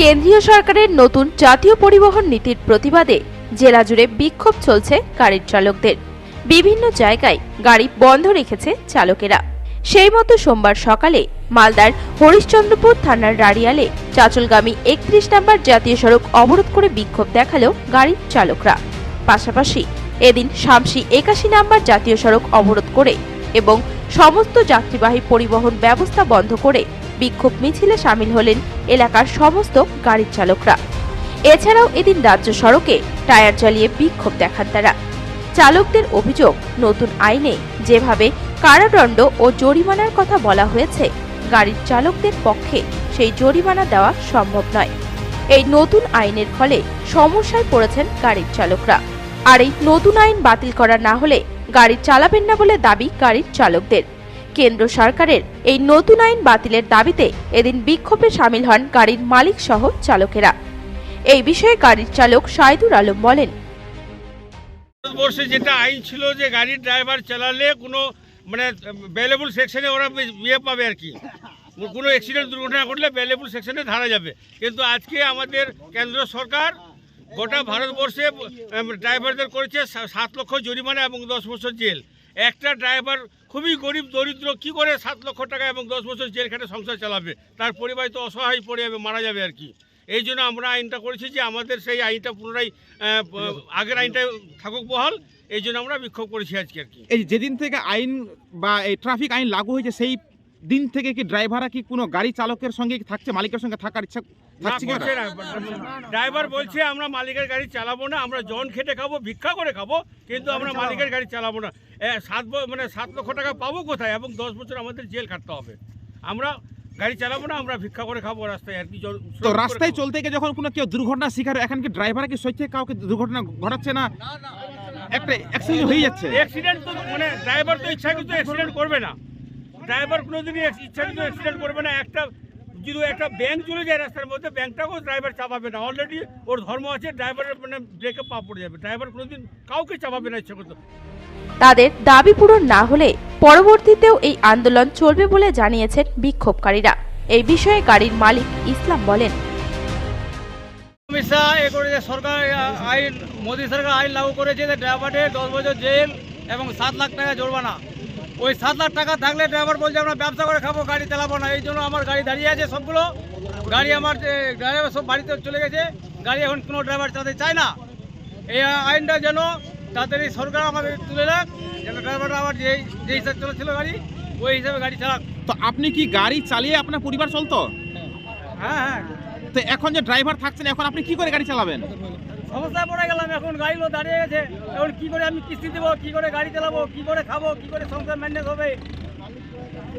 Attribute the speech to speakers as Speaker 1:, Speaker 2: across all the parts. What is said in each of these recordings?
Speaker 1: কেন্দ্রীয় সরকারের নতুন জাতীয় পরিবহন নীতির প্রতিবাদে জেলা জুড়ে বিক্ষোভ চলছে গাড়ির চালকদের। বিভিন্ন জায়গায় গাড়ি বন্ধ রেখেছে চালকেরা। সেই মতো সোমবার সকালে মালদার হরিশ্চন্দ্রপুর থানার রাড়িয়ালে চাচলগামী একত্রিশ নম্বর জাতীয় সড়ক অবরোধ করে বিক্ষোভ দেখাল গাড়ির চালকরা। পাশাপাশি এদিন শামসি একাশি নম্বর জাতীয় সড়ক অবরোধ করে এবং সমস্ত যাত্রীবাহী পরিবহন ব্যবস্থা বন্ধ করে বিক্ষোভ মিছিলে সামিল হলেন এলাকার সমস্ত গাড়ির চালকরা। এছাড়াও এদিন রাজ্য সড়কে টায়ার জ্বালিয়ে বিক্ষোভ দেখান তারা। চালকদের অভিযোগ, নতুন আইনে যেভাবে কারাদণ্ড ও জরিমানার কথা বলা হয়েছে, গাড়ির চালকদের পক্ষে সেই জরিমানা দেওয়া সম্ভব নয়। এই নতুন আইনের ফলে সমস্যায় পড়েছেন গাড়ির চালকরা। আর এই নতুন আইন বাতিল করা না হলে গাড়ি চালাবেন না বলে দাবি গাড়ির চালকদের। কেন্দ্র সরকারের এই নতুন আইন বাতিলের দাবিতে এদিন বিক্ষোভে সামিল হন গাড়ির মালিক সহ চালকেরা। এই বিষয়ে গাড়ির চালক সাইদুর আলম বলেন,
Speaker 2: ভারতবর্ষে যেটা আইন ছিল যে গাড়ির ড্রাইভার চালালে কোনো মানে ভ্যালেবল সেকশনে ওরা ইয়ে পাবে আর কি। কোনো অ্যাক্সিডেন্ট দুর্ঘটনা ঘটলে ভ্যালেবল সেকশনে ধরা যাবে। কিন্তু আজকে আমাদের কেন্দ্র সরকার গোটা ভারতবর্ষে ড্রাইভারদের করেছে সাত লক্ষ জরিমানা এবং দশ বছর জেল। একটা ড্রাইভার খুবই গরিব দরিদ্র কি করে সাত লক্ষ টাকা এবং দশ বছর জেল খেটে সংসার চালাবে? তার পরিবার তো অসহায় পড়ে যাবে মারা যাবে আর কি। এই জন্য আমরা আইনটা করেছি যে আমাদের সেই আইনটা পুনরায় আগের আইনটা থাকুক বহাল এই জন্য আমরা বিক্ষোভ করেছি আজকে আর কি।
Speaker 3: এই যেদিন থেকে আইন বা এই ট্রাফিক আইন লাগু হয়েছে সেই দিন থেকে কি ড্রাইভাররা কি কোনো গাড়ি চালকের সঙ্গে থাকছে মালিকের সঙ্গে থাকার ইচ্ছা
Speaker 2: ড্রাইভার বলছে আমরা মালিকের গাড়ি চালাবো না আমরা জন খেটে খাব ভিক্ষা করে খাব কিন্তু আমরা মালিকের গাড়ি চালাবো না। সাত ব- মানে সাত লক্ষ টাকা পাবো কোথায়? এবং দশ বছর আমাদের জেল কাটতে হবে। আমরা গাড়ি চালাবো না আমরা ভিক্ষা করে খাব রাস্তায় আর কি
Speaker 3: তো রাস্তায় চলতে গিয়ে যখন কোনো কেউ দুর্ঘটনা শিকার এখন কি ড্রাইভার কি সত্যি কাউকে দুর্ঘটনা ঘটাচ্ছে না? একটা অ্যাক্সিডেন্ট হয়ে যাচ্ছে।
Speaker 2: অ্যাক্সিডেন্ট তো মানে ড্রাইভার তো ইচ্ছাকৃত অ্যাক্সিডেন্ট করবে না। ড্রাইভার কোনোদিনই এক্স- ইচ্ছাকৃত অ্যাক্সিডেন্ট করবে না। একটা যদি একটা ব্যাংক চলে যায় রাস্তার মধ্যে ব্যাংকটাকেও ড্রাইভার চাপাবে না। অলরেডি ওর ধর্ম আছে ড্রাইভারের মানে ব্রেকে পা পড়ে যাবে। ড্রাইভার কোনোদিন কাউকে চাপাবে না ইচ্ছাকৃত
Speaker 1: তাদের দাবি পূরণ না হলে পরবর্তীতেও এই আন্দোলন চলবে বলে জানিয়েছেন বিক্ষোভকারীরা। এই বিষয়ে গাড়ির মালিক ইসলাম বলেন।
Speaker 4: অমিত শাহ এ করেছে সরকার আইন মোদী সরকার আইন লাগু করেছে যে ড্রাইভারের দশ বছর জেল এবং সাত লাখ টাকা জরিমানা। ওই সাত লাখ টাকা থাকলে ড্রাইভার বলছে আমরা ব্যবসা করে খাব গাড়ি চালাবো না। এই জন্য আমার গাড়ি দাঁড়িয়ে আছে সবগুলো। গাড়ি আমার ড্রাইভার সব বাড়িতে চলে গেছে। গাড়ি এখন কোনো ড্রাইভার চালাতে চায় না। এই আইনটা যেন তাড়াতাড়ি সরকার আমাদের তুলে রাখ যেন ড্রাইভাররা আবার যে যে হিসাবে চলেছিল গাড়ি ওই হিসাবে গাড়ি চালাক।
Speaker 3: তো আপনি কি গাড়ি চালিয়ে আপনার পরিবার চলতো?
Speaker 4: হ্যাঁ হ্যাঁ।
Speaker 3: তো এখন যে ড্রাইভার থাকছেন এখন আপনি কি করে গাড়ি চালাবেন?
Speaker 4: সমস্যায় পড়ে গেলাম এখন গাড়িগুলো দাঁড়িয়ে গেছে। এখন কি করে আমি কিস্তি দেবো কি করে গাড়ি চালাবো কি করে খাব কি করে সংসার ম্যানেজ হবে?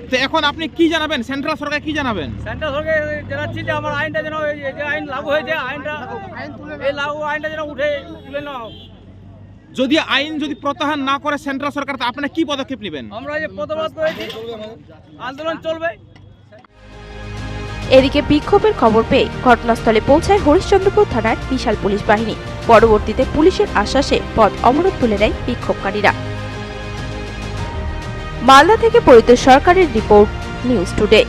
Speaker 3: তো এখন আপনি কি জানাবেন? সেন্ট্রাল সরকার কি জানাবেন?
Speaker 4: সেন্ট্রাল সঙ্গে জানাচ্ছি যে আমার আইনটা যেন এই যে আইন লাগু হয়েছে আইনটা এই লাগু আইনটা যেন উঠে তুলে নেওয়া হোক।
Speaker 3: যদি আইন যদি প্রত্যাহার না করে সেন্ট্রাল সরকার তো আপনারা কি পদক্ষেপ নেবেন?
Speaker 4: আমরা যে প্রতিবাদ করেছি আন্দোলন চলবে।
Speaker 1: এদিকে বিক্ষোভের খবর পেয়ে ঘটনাস্থলে পৌঁছায় হরিশ্চন্দ্রপুর থানার বিশাল পুলিশ বাহিনী। পরবর্তীতে পুলিশের আশ্বাসে পথ অবরোধ তুলে নেয় বিক্ষোভকারীরা। মালদা থেকে পরিত সরকারের রিপোর্ট, নিউজ টুডে।